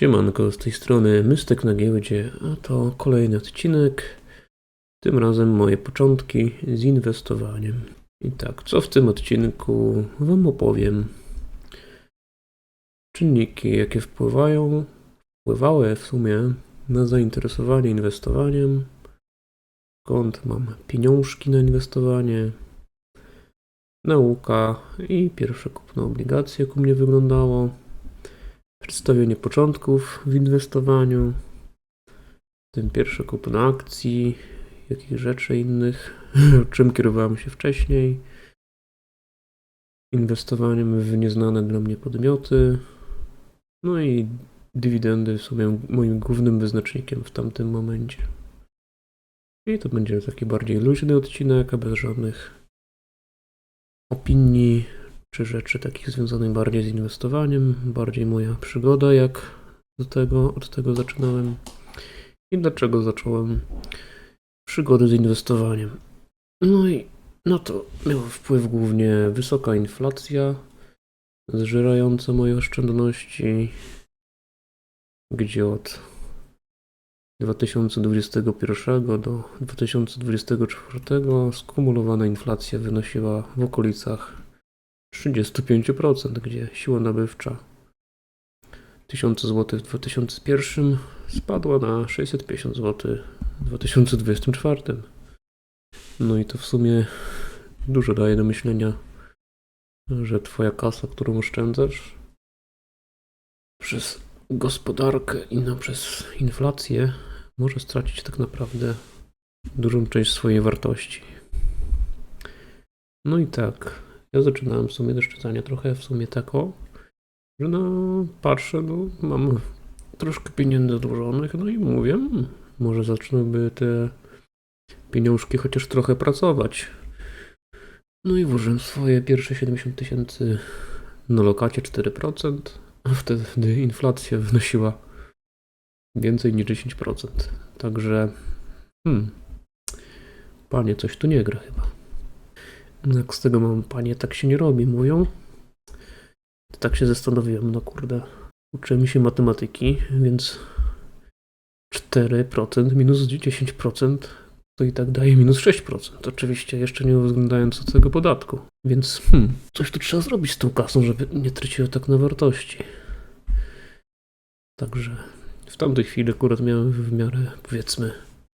Siemanko, z tej strony Mystek na giełdzie, a to kolejny odcinek. Tym razem moje początki z inwestowaniem. I tak, co w tym odcinku Wam opowiem? Czynniki, jakie wpływają, wpływały w sumie na zainteresowanie inwestowaniem, skąd mam pieniążki na inwestowanie, nauka i pierwsze kupno obligacje, jak u mnie wyglądało przedstawienie początków w inwestowaniu, tym pierwsze kupno akcji, jakich rzeczy innych, czym kierowałem się wcześniej, inwestowaniem w nieznane dla mnie podmioty, no i dywidendy sumie moim głównym wyznacznikiem w tamtym momencie. I to będzie taki bardziej luźny odcinek, bez żadnych opinii czy rzeczy takich związanych bardziej z inwestowaniem, bardziej moja przygoda, jak do tego, od tego zaczynałem i dlaczego zacząłem przygodę z inwestowaniem. No i na to miał wpływ głównie wysoka inflacja, zżerająca moje oszczędności, gdzie od 2021 do 2024 skumulowana inflacja wynosiła w okolicach 35%, gdzie siła nabywcza 1000 zł w 2001 spadła na 650 zł w 2024. No i to w sumie dużo daje do myślenia, że twoja kasa, którą oszczędzasz przez gospodarkę i no przez inflację może stracić tak naprawdę dużą część swojej wartości. No i tak, ja zaczynałem w sumie do szczycania trochę w sumie tako, że no patrzę, no mam troszkę pieniędzy odłożonych, no i mówię, hmm, może zacznę by te pieniążki chociaż trochę pracować. No i włożyłem swoje pierwsze 70 tysięcy na lokacie 4%, a wtedy inflacja wynosiła więcej niż 10%. Także, hmm, panie, coś tu nie gra chyba. Jak z tego mam, panie, tak się nie robi, mówią. To tak się zastanowiłem, no kurde. Uczymy się matematyki, więc 4% minus 10% to i tak daje minus 6%. Oczywiście jeszcze nie uwzględniając od tego podatku. Więc hmm, coś tu trzeba zrobić z tą kasą, żeby nie traciła tak na wartości. Także w tamtej chwili akurat miałem w miarę, powiedzmy,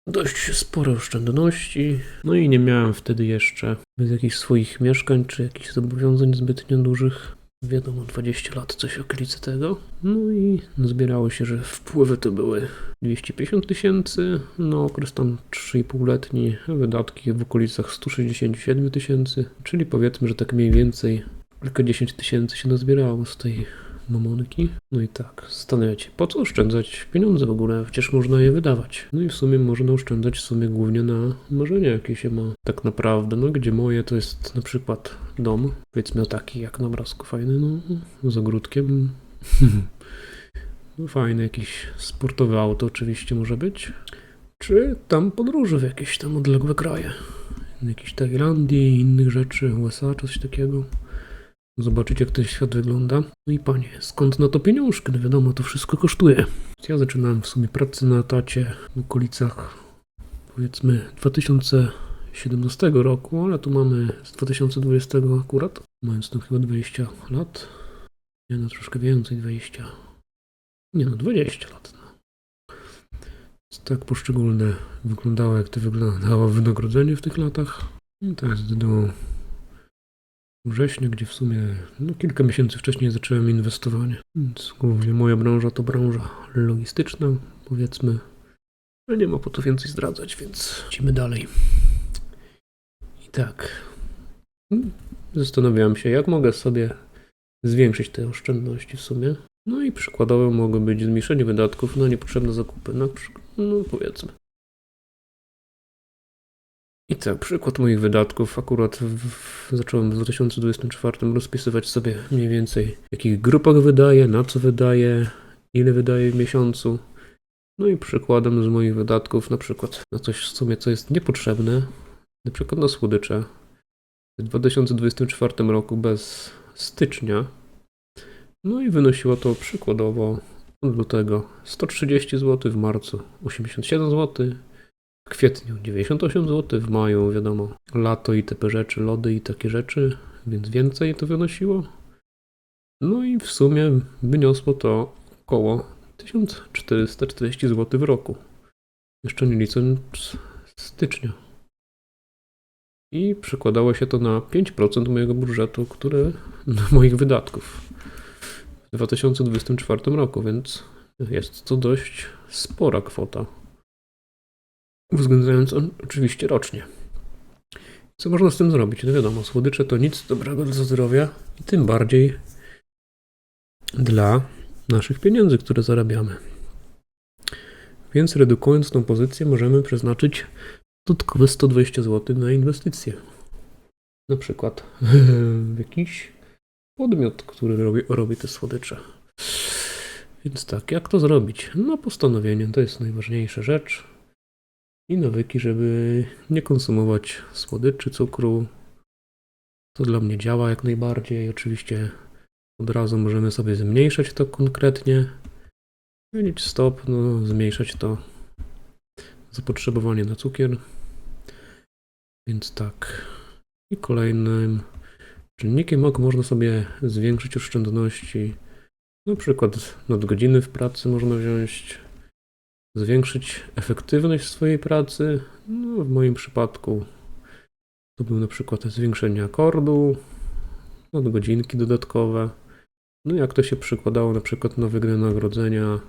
dość spore oszczędności. No i nie miałem wtedy jeszcze jakichś swoich mieszkań czy jakichś zobowiązań zbytnio dużych. Wiadomo, 20 lat, coś okolicy tego. No i zbierało się, że wpływy to były 250 tysięcy, na okres tam 3,5-letni, wydatki w okolicach 167 tysięcy, czyli powiedzmy, że tak mniej więcej kilkadziesiąt tysięcy się nazbierało z tej mamonki. No i tak, zastanawiacie, po co oszczędzać pieniądze w ogóle? Przecież można je wydawać. No i w sumie można oszczędzać w sumie głównie na marzenia, jakie się ma. Tak naprawdę, no gdzie moje to jest na przykład dom, powiedzmy taki jak na obrazku fajny, no z ogródkiem. no fajne, jakieś sportowe auto oczywiście może być. Czy tam podróże w jakieś tam odległe kraje. Jakieś Tajlandii, innych rzeczy, USA, coś takiego zobaczyć, jak ten świat wygląda. No i panie, skąd na to pieniążki? No wiadomo, to wszystko kosztuje. Ja zaczynałem w sumie pracę na etacie w okolicach powiedzmy 2017 roku, ale tu mamy z 2020 akurat, mając tu chyba 20 lat. Nie no, troszkę więcej, 20. Nie no, 20 lat. No. Tak poszczególne wyglądało, jak to wyglądało wynagrodzenie w tych latach. I to jest do wrześniu, gdzie w sumie no, kilka miesięcy wcześniej zacząłem inwestowanie. Więc głównie moja branża to branża logistyczna, powiedzmy. Ale nie ma po to więcej zdradzać, więc idziemy dalej. I tak. Zastanawiałem się, jak mogę sobie zwiększyć te oszczędności w sumie. No i przykładowo mogą być zmniejszenie wydatków na niepotrzebne zakupy. Na przykład, no powiedzmy. I tak, przykład moich wydatków. Akurat w, w, zacząłem w 2024 rozpisywać sobie mniej więcej, w jakich grupach wydaję, na co wydaję, ile wydaję w miesiącu. No i przykładem z moich wydatków, na przykład na coś w sumie, co jest niepotrzebne, na przykład na słodycze. W 2024 roku bez stycznia. No i wynosiło to przykładowo od lutego 130 zł, w marcu 87 zł, kwietniu 98 zł, w maju wiadomo lato i te rzeczy, lody i takie rzeczy, więc więcej to wynosiło. No i w sumie wyniosło to około 1440 zł w roku. Jeszcze nie licząc stycznia. I przekładało się to na 5% mojego budżetu, które moich wydatków w 2024 roku, więc jest to dość spora kwota. Uwzględniając on oczywiście rocznie. Co można z tym zrobić? No wiadomo, słodycze to nic dobrego dla zdrowia i tym bardziej dla naszych pieniędzy, które zarabiamy. Więc redukując tą pozycję, możemy przeznaczyć dodatkowe 120 zł na inwestycje. Na przykład w jakiś podmiot, który robi, robi te słodycze. Więc tak, jak to zrobić? No, postanowienie to jest najważniejsza rzecz. I nawyki, żeby nie konsumować słodyczy, cukru. To dla mnie działa jak najbardziej. Oczywiście od razu możemy sobie zmniejszać to konkretnie. Powiedzieć stop, no, zmniejszać to zapotrzebowanie na cukier. Więc tak. I kolejnym czynnikiem ok można sobie zwiększyć oszczędności. Na przykład nadgodziny w pracy można wziąć, zwiększyć efektywność swojej pracy. No, w moim przypadku to był na przykład zwiększenie akordu, nadgodzinki dodatkowe. No jak to się przekładało na przykład na wynagrodzenia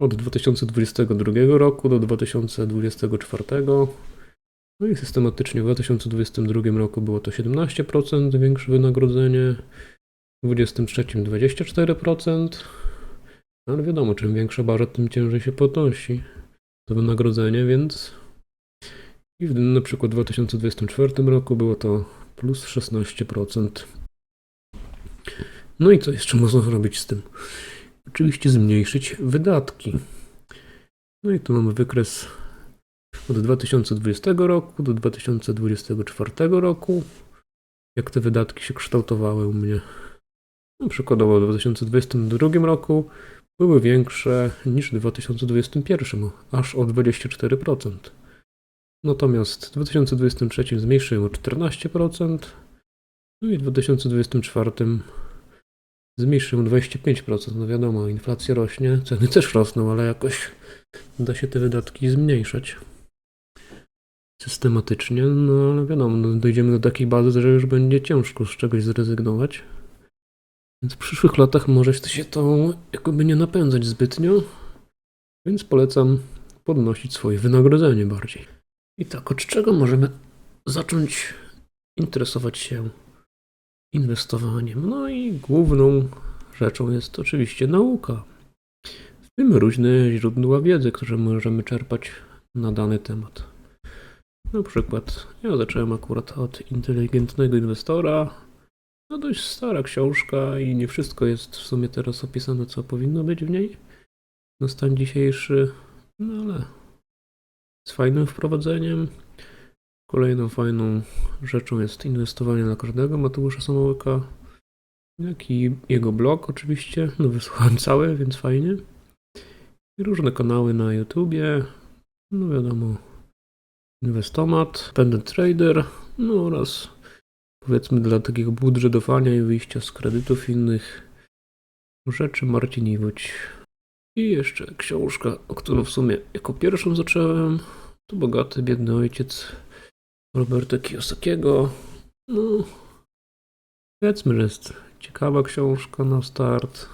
od 2022 roku do 2024. No i systematycznie w 2022 roku było to 17% większe wynagrodzenie, w 2023 24%. Ale wiadomo, czym większa barza, tym ciężej się podnosi to wynagrodzenie, więc i w na przykład w 2024 roku było to plus 16%. No i co jeszcze można zrobić z tym? Oczywiście zmniejszyć wydatki. No i tu mamy wykres od 2020 roku do 2024 roku. Jak te wydatki się kształtowały u mnie. No, przykładowo w 2022 roku były większe niż w 2021, aż o 24%. Natomiast w 2023 zmniejszyłem o 14%, no i w 2024 zmniejszyłem 25%. No wiadomo, inflacja rośnie, ceny też rosną, ale jakoś da się te wydatki zmniejszać systematycznie, no ale wiadomo, no, dojdziemy do takiej bazy, że już będzie ciężko z czegoś zrezygnować. Więc w przyszłych latach może się to jakoby nie napędzać zbytnio, więc polecam podnosić swoje wynagrodzenie bardziej. I tak, od czego możemy zacząć interesować się inwestowaniem? No i główną rzeczą jest oczywiście nauka. W tym różne źródła wiedzy, które możemy czerpać na dany temat. Na przykład ja zacząłem akurat od inteligentnego inwestora. No dość stara książka i nie wszystko jest w sumie teraz opisane, co powinno być w niej na stan dzisiejszy, no ale z fajnym wprowadzeniem. Kolejną fajną rzeczą jest inwestowanie na każdego Mateusza Samołyka, jak i jego blog oczywiście, no wysłuchałem całe, więc fajnie. I różne kanały na YouTubie, no wiadomo, Inwestomat, Pendant Trader, no oraz powiedzmy dla takiego budżetowania i wyjścia z kredytów innych rzeczy Marcin Iwódź. I jeszcze książka, o którą w sumie jako pierwszą zacząłem, to Bogaty, Biedny Ojciec Roberta Kiyosakiego. No, powiedzmy, że jest ciekawa książka na start.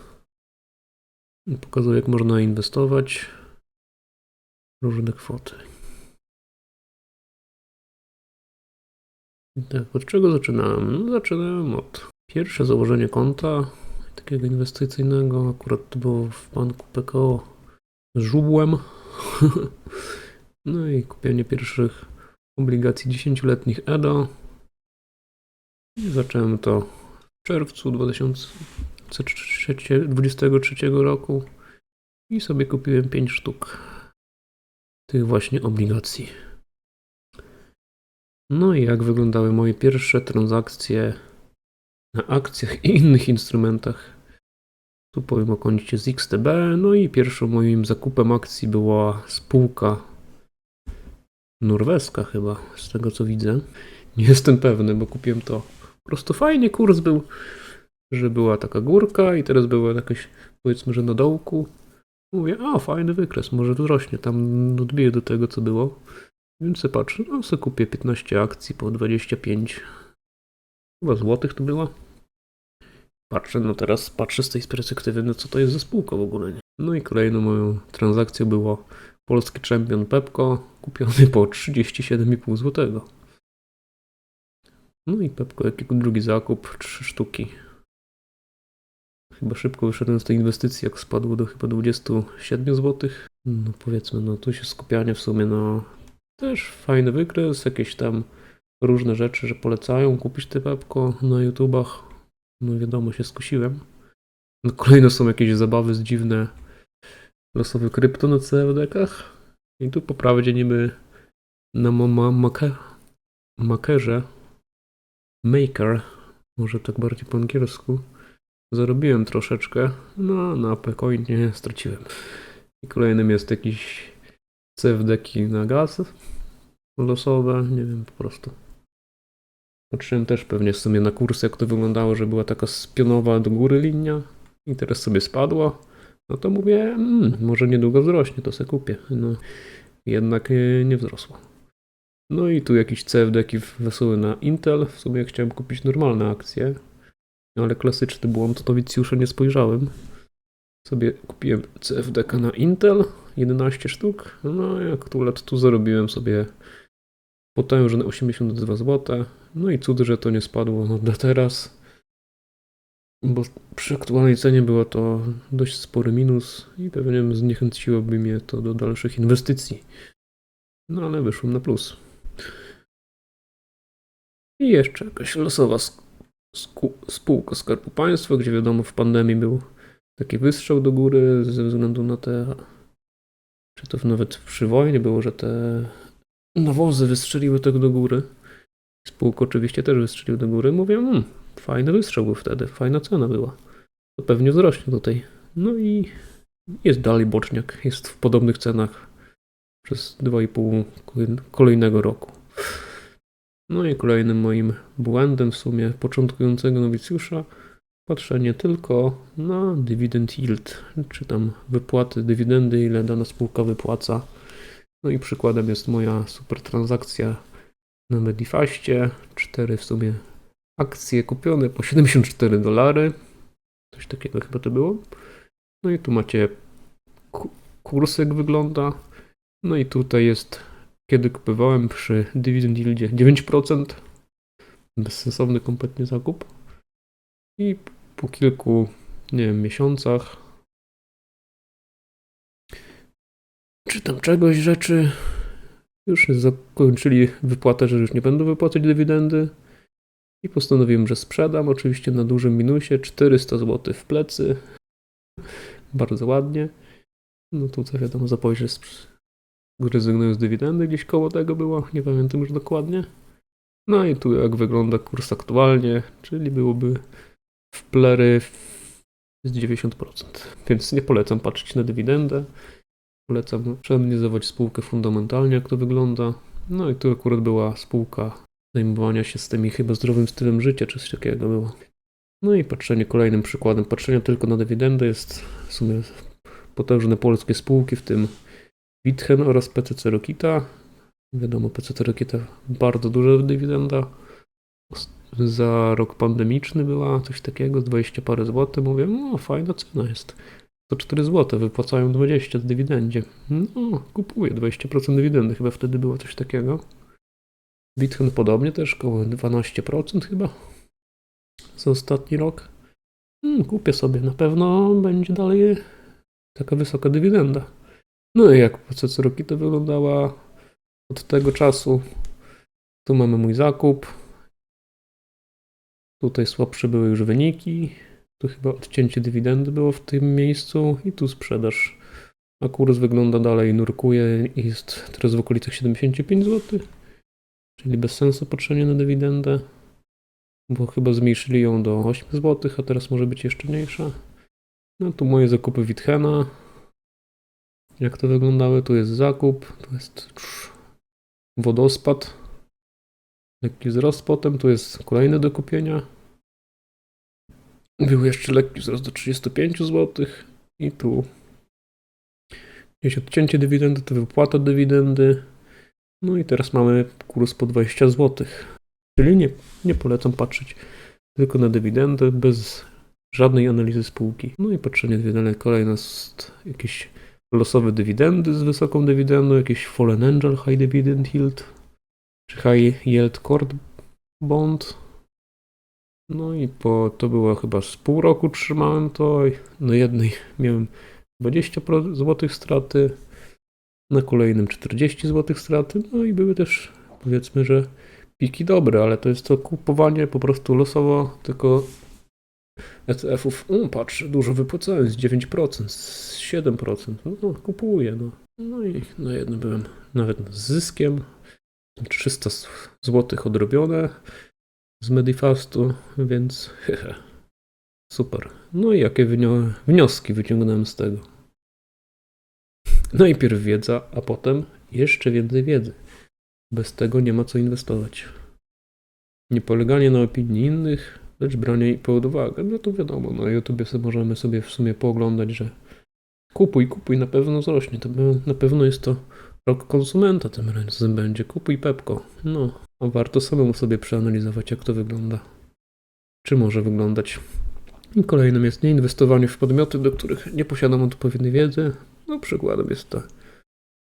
Pokazuje, jak można inwestować różne kwoty. Tak, od czego zaczynałem? No, zaczynałem od pierwsze założenie konta takiego inwestycyjnego. Akurat to było w banku PKO z żubłem. no i kupienie pierwszych obligacji 10-letnich EDO. I zacząłem to w czerwcu 2023 roku i sobie kupiłem 5 sztuk tych właśnie obligacji. No i jak wyglądały moje pierwsze transakcje na akcjach i innych instrumentach Tu powiem o koncie z XTB. No i pierwszym moim zakupem akcji była spółka norweska chyba, z tego co widzę. Nie jestem pewny, bo kupiłem to. Po prostu fajnie kurs był, że była taka górka i teraz była jakaś, powiedzmy, że na dołku. Mówię, a fajny wykres, może wzrośnie, tam odbiję do tego co było. Więc patrzę, no sobie kupię 15 akcji po 25 chyba złotych to było. Patrzę, no teraz patrzę z tej perspektywy, no co to jest za spółka w ogóle. Nie? No i kolejną moją transakcją było polski czempion Pepko, kupiony po 37,5 zł. No i Pepko, jaki drugi zakup, 3 sztuki. Chyba szybko wyszedłem z tej inwestycji, jak spadło do chyba 27 zł. No powiedzmy, no tu się skupianie w sumie na też fajny wykres, jakieś tam różne rzeczy, że polecają kupić te Pepko na YouTubach. No wiadomo, się skusiłem. No kolejno są jakieś zabawy z dziwne losowe krypto na CFD-kach. I tu po prawdzie niby na mama make, makerze maker, może tak bardziej po angielsku, zarobiłem troszeczkę, no na Pecoinie straciłem. I kolejnym jest jakiś CFD-ki na gaz losowe, nie wiem, po prostu. Patrzyłem też pewnie w sumie na kursy, jak to wyglądało, że była taka spionowa do góry linia i teraz sobie spadła. No to mówię, mm, może niedługo wzrośnie, to se kupię. No, jednak e, nie wzrosło. No i tu jakiś CFD-ki wesoły na Intel. W sumie chciałem kupić normalne akcje, ale klasyczny błąd, to Wicjusza nie spojrzałem. Sobie kupiłem CFD-ka na Intel, 11 sztuk. No jak tu lat tu zarobiłem sobie potężne 82 zł. No i cud, że to nie spadło do teraz, bo przy aktualnej cenie było to dość spory minus i pewnie zniechęciłoby mnie to do dalszych inwestycji. No ale wyszłem na plus. I jeszcze jakaś losowa spółka Skarbu Państwa, gdzie wiadomo w pandemii był taki wystrzał do góry ze względu na te, czy to nawet przy wojnie było, że te nawozy wystrzeliły tak do góry. Spółka oczywiście też wystrzelił do góry. Mówię, hmm, fajny wystrzał był wtedy, fajna cena była. To pewnie wzrośnie tutaj. No i jest dalej boczniak, jest w podobnych cenach przez 2,5 kolejnego roku. No i kolejnym moim błędem w sumie początkującego nowicjusza patrzenie tylko na dividend yield, czy tam wypłaty dywidendy, ile dana spółka wypłaca. No i przykładem jest moja super transakcja na Medifaście. Cztery w sumie akcje kupione po 74 dolary. Coś takiego chyba to było. No i tu macie ku- kurs jak wygląda. No i tutaj jest kiedy kupowałem przy dividend yieldzie 9%. Bezsensowny kompletnie zakup. I po kilku, nie wiem, miesiącach czy tam czegoś rzeczy już zakończyli wypłatę, że już nie będą wypłacać dywidendy. I postanowiłem, że sprzedam, oczywiście na dużym minusie, 400 zł w plecy. Bardzo ładnie. No tutaj wiadomo, zapowiedź, że sprz- rezygnuję z dywidendy, gdzieś koło tego było, nie pamiętam już dokładnie. No i tu jak wygląda kurs aktualnie, czyli byłoby w plery z 90%. Więc nie polecam patrzeć na dywidendę. Polecam przeanalizować spółkę fundamentalnie, jak to wygląda. No i tu akurat była spółka zajmowania się z tymi chyba zdrowym stylem życia, czy coś takiego było. No i patrzenie kolejnym przykładem patrzenia tylko na dywidendę jest w sumie potężne polskie spółki, w tym Witchen oraz PCC Rokita. Wiadomo, PCC Rokita bardzo duża dywidenda. Za rok pandemiczny była coś takiego, 20 parę złotych. Mówię, no fajna cena jest. To 4 zł, wypłacają 20 z dywidendzie. No, kupuję 20% dywidendy, chyba wtedy było coś takiego. Bitcoin podobnie też, około 12% chyba za ostatni rok. Hmm, kupię sobie, na pewno będzie dalej taka wysoka dywidenda. No i jak po co roki to wyglądała od tego czasu. Tu mamy mój zakup. Tutaj słabsze były już wyniki. Tu chyba odcięcie dywidendy było w tym miejscu i tu sprzedaż. A kurs wygląda dalej, nurkuje i jest teraz w okolicach 75 zł. Czyli bez sensu patrzenie na dywidendę, bo chyba zmniejszyli ją do 8 zł, a teraz może być jeszcze mniejsza. No tu moje zakupy Witchena. Jak to wyglądały? Tu jest zakup, tu jest wodospad. Lekki wzrost potem, tu jest kolejne do kupienia. Był jeszcze lekki wzrost do 35 zł i tu gdzieś odcięcie dywidendy, to wypłata dywidendy. No i teraz mamy kurs po 20 zł. Czyli nie, nie polecam patrzeć tylko na dywidendę bez żadnej analizy spółki. No i patrzenie dywidendy. Kolejne jest jakieś losowe dywidendy z wysoką dywidendą, jakieś Fallen Angel High Dividend Yield, czy High Yield Cord Bond. No i po, to było chyba z pół roku trzymałem to. Na jednej miałem 20 zł straty, na kolejnym 40 zł straty. No i były też powiedzmy, że piki dobre, ale to jest to kupowanie po prostu losowo, tylko ETF-ów, no patrz, dużo wypłacałem, z 9%, z 7%, no kupuję, no. No i na jednym byłem nawet z zyskiem, 300 zł odrobione z Medifastu, więc hehe, super. No i jakie wnio- wnioski wyciągnąłem z tego? Najpierw wiedza, a potem jeszcze więcej wiedzy. Bez tego nie ma co inwestować. Nie poleganie na opinii innych, lecz branie jej pod uwagę. No to wiadomo, na YouTubie sobie możemy sobie w sumie pooglądać, że kupuj, kupuj, na pewno wzrośnie. To na pewno jest to rok konsumenta tym razem będzie. Kupuj Pepko. No, a warto samemu sobie przeanalizować, jak to wygląda. Czy może wyglądać. I kolejnym jest nieinwestowanie w podmioty, do których nie posiadam odpowiedniej wiedzy. No, przykładem jest to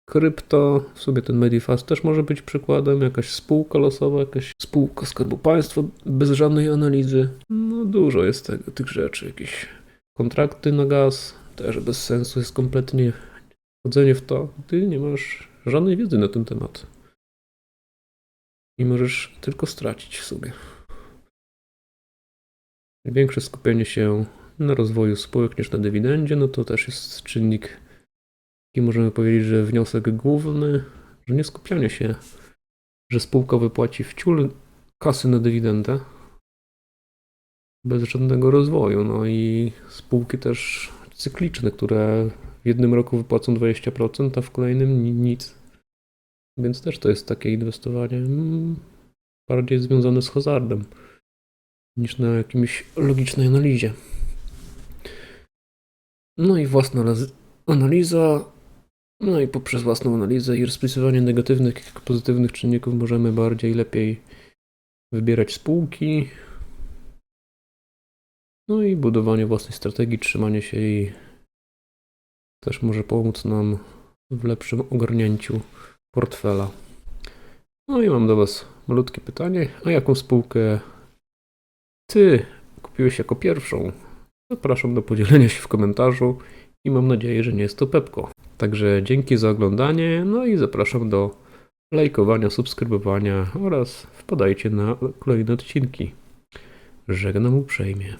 krypto, w sobie ten Medifast też może być przykładem, jakaś spółka losowa, jakaś spółka Skarbu Państwa bez żadnej analizy. No dużo jest tego, tych rzeczy, jakieś kontrakty na gaz, też bez sensu jest kompletnie wchodzenie w to, ty nie masz żadnej wiedzy na ten temat. I możesz tylko stracić w sobie. Większe skupienie się na rozwoju spółek niż na dywidendzie, no to też jest czynnik i możemy powiedzieć, że wniosek główny, że nie skupianie się, że spółka wypłaci w ciul kasy na dywidendę bez żadnego rozwoju. No i spółki też cykliczne, które w jednym roku wypłacą 20%, a w kolejnym ni- nic. Więc też to jest takie inwestowanie mm, bardziej związane z hazardem niż na jakimś logicznej analizie. No i własna analiz- analiza no i poprzez własną analizę i rozpisywanie negatywnych jak pozytywnych czynników możemy bardziej lepiej wybierać spółki. No i budowanie własnej strategii, trzymanie się jej też może pomóc nam w lepszym ogarnięciu portfela. No i mam do Was malutkie pytanie. A jaką spółkę Ty kupiłeś jako pierwszą? Zapraszam do podzielenia się w komentarzu i mam nadzieję, że nie jest to Pepko. Także dzięki za oglądanie, no i zapraszam do lajkowania, subskrybowania oraz wpadajcie na kolejne odcinki. Żegnam uprzejmie.